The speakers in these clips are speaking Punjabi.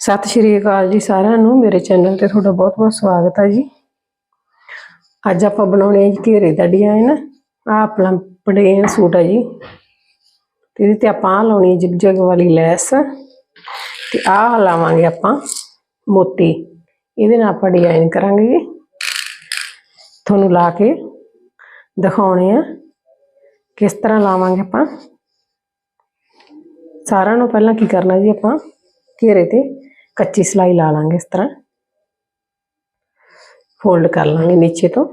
ਸਤਿ ਸ਼੍ਰੀ ਅਕਾਲ ਜੀ ਸਾਰਿਆਂ ਨੂੰ। ਮੇਰੇ ਚੈਨਲ ਤੇ ਤੁਹਾਡਾ ਬਹੁਤ-ਬਹੁਤ ਸਵਾਗਤ ਹੈ ਜੀ। ਅੱਜ ਆਪਾਂ ਬਣਾਉਣੇ ਆ ਜੀ ਘੇਰੇ ਦਾ ਡਿਜ਼ਾਈਨ ਆ ਆਪਣਾ ਪਲੇਨ ਸੂਟ ਹੈ ਜੀ। ਤੇ ਇਹਦੇ ਤੇ ਆਪਾਂ ਆਹ ਲਾਉਣੀ ਹੈ ਜਿਗਜਗ ਵਾਲੀ ਲੈਸ। ਤੇ ਆਹ ਲਾਵਾਂਗੇ ਆਪਾਂ ਮੋਤੀ। ਇਹਦੇ ਨਾਲ ਆਪਾਂ ਡਿਜ਼ਾਈਨ ਕਰਾਂਗੇ ਜੀ। ਤੁਹਾਨੂੰ ਲਾ ਕੇ ਦਿਖਾਉਣੇ ਆ ਕਿਸ ਤਰ੍ਹਾਂ ਲਾਵਾਂਗੇ ਆਪਾਂ। ਸਾਰਿਆਂ ਨੂੰ ਪਹਿਲਾਂ ਕੀ ਕਰਨਾ ਜੀ ਆਪਾਂ ਘੇਰੇ ਤੇ ਕੱਚੀ ਸਲਾਈ ਲਾ ਲਾਂਗੇ ਇਸ ਤਰ੍ਹਾਂ ਫੋਲਡ ਕਰ ਲਾਂਗੇ ਨੀਚੇ ਤੋਂ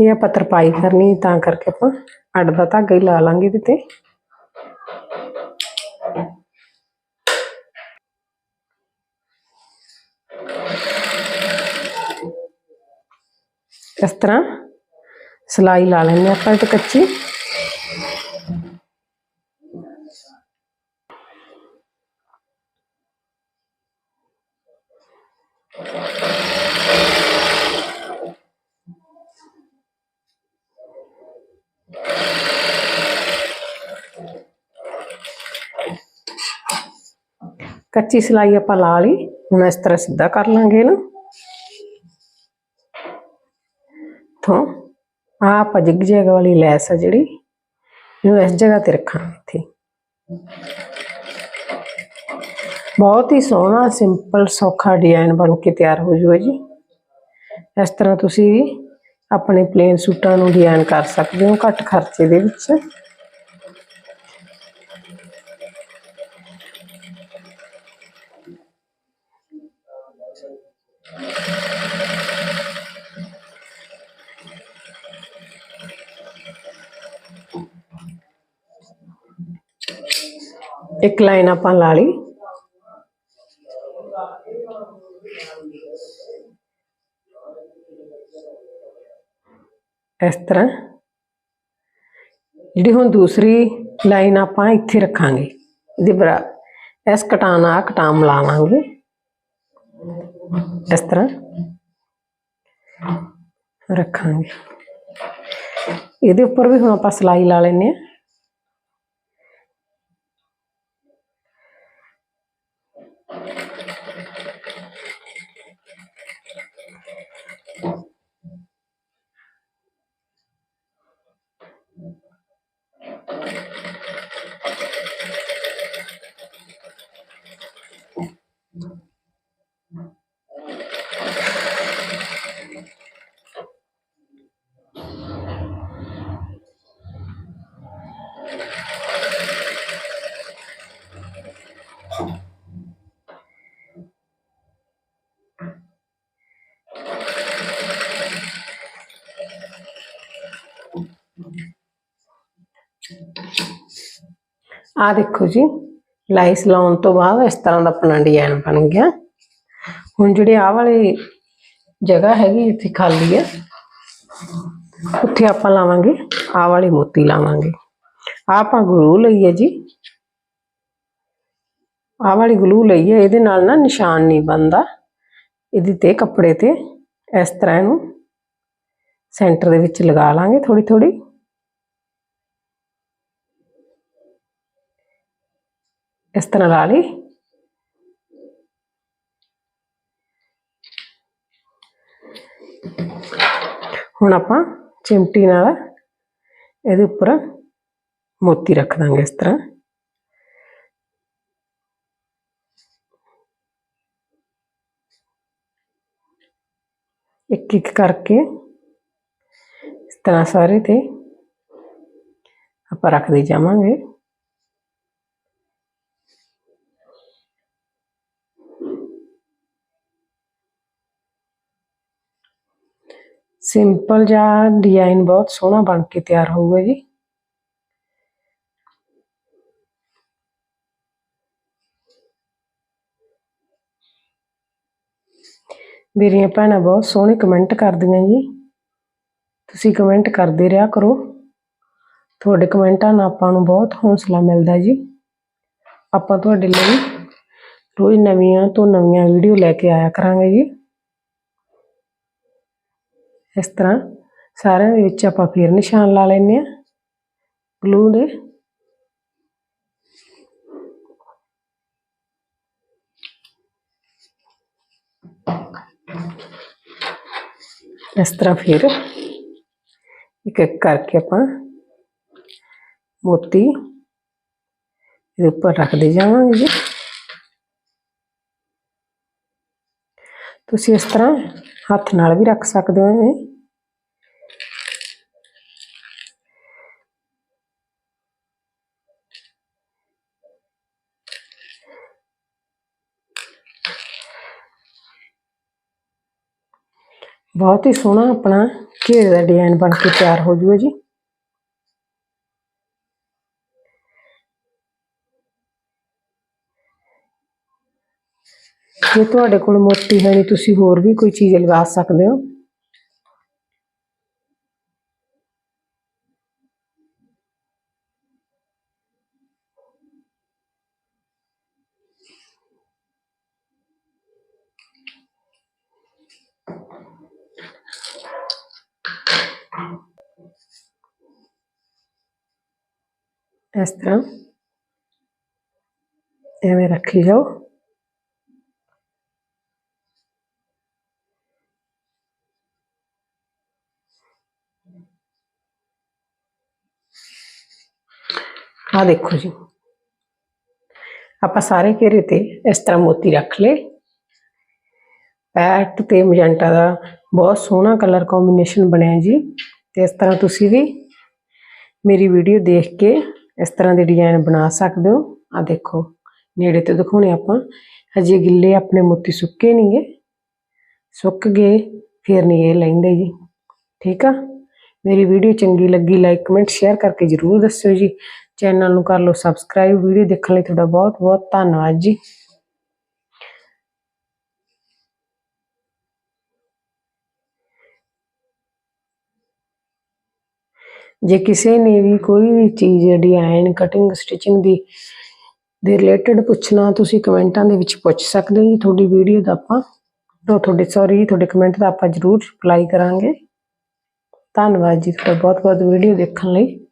ਇਹ ਆਪਾਂ ਤਰਪਾਈ ਕਰਨੀ ਤਾਂ ਕਰਕੇ ਆਪਾਂ ਅੱਡ ਦਾ ਧਾਗਾ ਹੀ ਲਾ ਲਾਂਗੇ ਇਹਦੇ ਤੇ ਇਸ ਤਰ੍ਹਾਂ ਸਲਾਈ ਲਾ ਲੈਂਦੇ ਆਪਾਂ ਇਹ ਤੇ ਕੱਚੀ ਕੱਚੀ ਸਿਲਾਈ ਆਪਾਂ ਲਾ ਲਈ, ਹੁਣ ਇਸ ਤਰ੍ਹਾਂ ਸਿੱਧਾ ਕਰ ਲਾਂਗੇ ਨਾ ਤੋਂ ਆ ਆਪਾਂ ਜਿਗ ਜਗ ਵਾਲੀ ਲੈਸ ਆ ਜਿਹੜੀ, ਇਹਨੂੰ ਇਸ ਜਗ੍ਹਾ ਤੇ ਰੱਖਾਂਗੇ ਇੱਥੇ। ਬਹੁਤ ਹੀ ਸੋਹਣਾ ਸਿੰਪਲ ਸੌਖਾ ਡਿਜ਼ਾਈਨ ਬਣ ਕੇ ਤਿਆਰ ਹੋ ਜੂਗਾ ਜੀ। ਇਸ ਤਰ੍ਹਾਂ ਤੁਸੀਂ ਆਪਣੇ ਪਲੇਨ ਸੂਟਾਂ ਨੂੰ ਡਿਜ਼ਾਈਨ ਕਰ ਸਕਦੇ ਹੋ, ਘੱਟ ਖਰਚੇ ਦੇ ਵਿੱਚ। ਇੱਕ ਲਾਈਨ ਆਪਾਂ ਲਾ ਲਈ ਇਸ ਤਰ੍ਹਾਂ ਜਿਹੜੀ ਹੁਣ ਦੂਸਰੀ ਲਾਈਨ ਆਪਾਂ ਇੱਥੇ ਰੱਖਾਂਗੇ ਇਹਦੇ ਬਰਾ ਇਸ ਕਟਾਨ ਆ ਕਟਾਮ ਲਾਵਾਂਗੇ ਇਸ ਤਰ੍ਹਾਂ ਰੱਖਾਂਗੇ ਇਹਦੇ ਉੱਪਰ ਵੀ ਹੁਣ ਆਪਾਂ ਸਲਾਈ ਲਾ ਲੈਨੇ ਆ ਆ ਦੇਖੋ ਜੀ, ਲਾਈਸ ਲਾਉਣ ਤੋਂ ਬਾਅਦ ਇਸ ਤਰ੍ਹਾਂ ਦਾ ਆਪਣਾ ਡਿਜ਼ਾਈਨ ਬਣ ਗਿਆ। ਹੁਣ ਜਿਹੜੇ ਆਹ ਵਾਲੀ ਜਗ੍ਹਾ ਹੈਗੀ ਇੱਥੇ ਖਾਲੀ ਹੈ ਉੱਥੇ ਆਪਾਂ ਲਾਵਾਂਗੇ, ਆਹ ਵਾਲੀ ਮੋਤੀ ਲਾਵਾਂਗੇ। ਆਹ ਆਪਾਂ ਗਲੂ ਲਈ ਹੈ ਜੀ। ਆਹ ਵਾਲੀ ਗਲੂ ਲਈ ਹੈ ਇਹਦੇ ਨਾਲ ਨਾ ਨਿਸ਼ਾਨ ਨਹੀਂ ਬਣਦਾ। ਇਹਦੇ ਤੇ ਕੱਪੜੇ ਤੇ ਇਸ ਤਰ੍ਹਾਂ ਇਹਨੂੰ ਸੈਂਟਰ ਦੇ ਵਿੱਚ ਲਗਾ ਲਾਂਗੇ ਥੋੜੀ ਥੋੜੀ ਇਸ ਤਰ੍ਹਾਂ ਲਾ ਲਈ ਹੁਣ ਆਪਾਂ ਚਿਮਟੀ ਨਾਲ ਇਹਦੇ ਉੱਪਰ ਮੋਤੀ ਰੱਖ ਦਾਂਗੇ ਇਸ ਤਰ੍ਹਾਂ ਇੱਕ ਇੱਕ ਕਰਕੇ ਇਸ ਤਰ੍ਹਾਂ ਸਾਰੇ ਤੇ ਆਪਾਂ ਰੱਖਦੇ ਜਾਵਾਂਗੇ ਸਿੰਪਲ ਜਿਹਾ ਡਿਜ਼ਾਈਨ ਬਹੁਤ ਸੋਹਣਾ ਬਣ ਕੇ ਤਿਆਰ ਹੋਊਗਾ ਜੀ। ਮੇਰੀਆਂ ਭੈਣਾਂ ਬਹੁਤ ਸੋਹਣੇ ਕਮੈਂਟ ਕਰਦੀਆਂ ਜੀ। ਤੁਸੀਂ ਕਮੈਂਟ ਕਰਦੇ ਰਿਹਾ ਕਰੋ। ਤੁਹਾਡੇ ਕਮੈਂਟਾਂ ਨਾਲ ਆਪਾਂ ਨੂੰ ਬਹੁਤ ਹੌਸਲਾ ਮਿਲਦਾ ਜੀ। ਆਪਾਂ ਤੁਹਾਡੇ ਲਈ ਰੋਜ਼ ਨਵੀਆਂ ਤੋਂ ਨਵੀਆਂ ਵੀਡੀਓ ਲੈ ਕੇ ਆਇਆ ਕਰਾਂਗੇ ਜੀ। इस तरह सारे आप फिर निशान ला लें ग्लू दे इस तरह फिर एक एक करके आप मोती उपर दे जावे जी ਤੁਸੀਂ ਇਸ ਤਰ੍ਹਾਂ ਹੱਥ ਨਾਲ ਵੀ ਰੱਖ ਸਕਦੇ ਹੋ ਐਵੇਂ ਬਹੁਤ ਹੀ ਸੋਹਣਾ ਆਪਣਾ ਘੇਰੇ ਦਾ ਡਿਜ਼ਾਈਨ ਬਣ ਕੇ ਤਿਆਰ ਹੋ ਜੂਗਾ ਜੀ ਜੇ ਤੁਹਾਡੇ ਕੋਲ ਮੋਤੀ ਹੈ ਨਹੀਂ ਤੁਸੀਂ ਹੋਰ ਵੀ ਕੋਈ ਚੀਜ਼ ਲਗਾ ਸਕਦੇ ਹੋ ਇਸ ਤਰ੍ਹਾਂ ਐਵੇਂ ਰੱਖੀ ਜਾਓ ਆ ਦੇਖੋ ਜੀ ਆਪਾਂ ਸਾਰੇ ਘੇਰੇ ਤੇ ਇਸ ਤਰ੍ਹਾਂ ਮੋਤੀ ਰੱਖ ਲਏ ਪੈਟ ਤੇ ਮਜੰਟਾ ਦਾ ਬਹੁਤ ਸੋਹਣਾ ਕਲਰ ਕੰਬੀਨੇਸ਼ਨ ਬਣਿਆ ਜੀ ਤੇ ਇਸ ਤਰ੍ਹਾਂ ਤੁਸੀਂ ਵੀ ਮੇਰੀ ਵੀਡੀਓ ਦੇਖ ਕੇ ਇਸ ਤਰ੍ਹਾਂ ਦੇ ਡਿਜ਼ਾਈਨ ਬਣਾ ਸਕਦੇ ਹੋ ਆ ਦੇਖੋ ਨੇੜੇ ਤੇ ਦਿਖਾਉਣੇ ਆਪਾਂ ਹਜੇ ਗਿੱਲੇ ਆਪਣੇ ਮੋਤੀ ਸੁੱਕੇ ਨਹੀਂਗੇ ਸੁੱਕ ਗਏ ਫਿਰ ਨਹੀਂ ਇਹ ਲੈਂਦੇ ਜੀ ਠੀਕ ਆ ਮੇਰੀ ਵੀਡੀਓ ਚੰਗੀ ਲੱਗੀ ਲਾਈਕ ਕਮੈਂਟ ਸ਼ੇਅਰ ਕਰਕੇ ਜਰੂਰ ਦੱਸਿਓ ਜੀ। ਚੈਨਲ ਨੂੰ ਕਰ ਲਓ ਸਬਸਕ੍ਰਾਈਬ ਵੀਡੀਓ ਦੇਖਣ ਲਈ ਤੁਹਾਡਾ ਬਹੁਤ ਬਹੁਤ ਧੰਨਵਾਦ ਜੀ। ਜੇ ਕਿਸੇ ਨੇ ਵੀ ਕੋਈ ਵੀ ਚੀਜ਼ ਡਿਜ਼ਾਈਨ ਕਟਿੰਗ ਸਟਿਚਿੰਗ ਦੀ, ਦੇ ਰਿਲੇਟਡ ਪੁੱਛਣਾ, ਤੁਸੀਂ ਕਮੈਂਟਾਂ ਦੇ ਵਿੱਚ ਪੁੱਛ ਸਕਦੇ ਹੋ ਜੀ। ਤੁਹਾਡੀ ਵੀਡੀਓ ਦਾ ਆਪਾਂ ਤੁਹਾਡੇ ਸੌਰੀ ਤੁਹਾਡੇ ਕਮੈਂਟ ਦਾ ਆਪਾਂ ਜ਼ਰੂਰ ਰਿਪਲਾਈ ਕਰਾਂਗੇ। ਧੰਨਵਾਦ ਜੀ ਤੁਹਾਡਾ ਬਹੁਤ ਬਹੁਤ ਵੀਡੀਓ ਦੇਖਣ ਲਈ।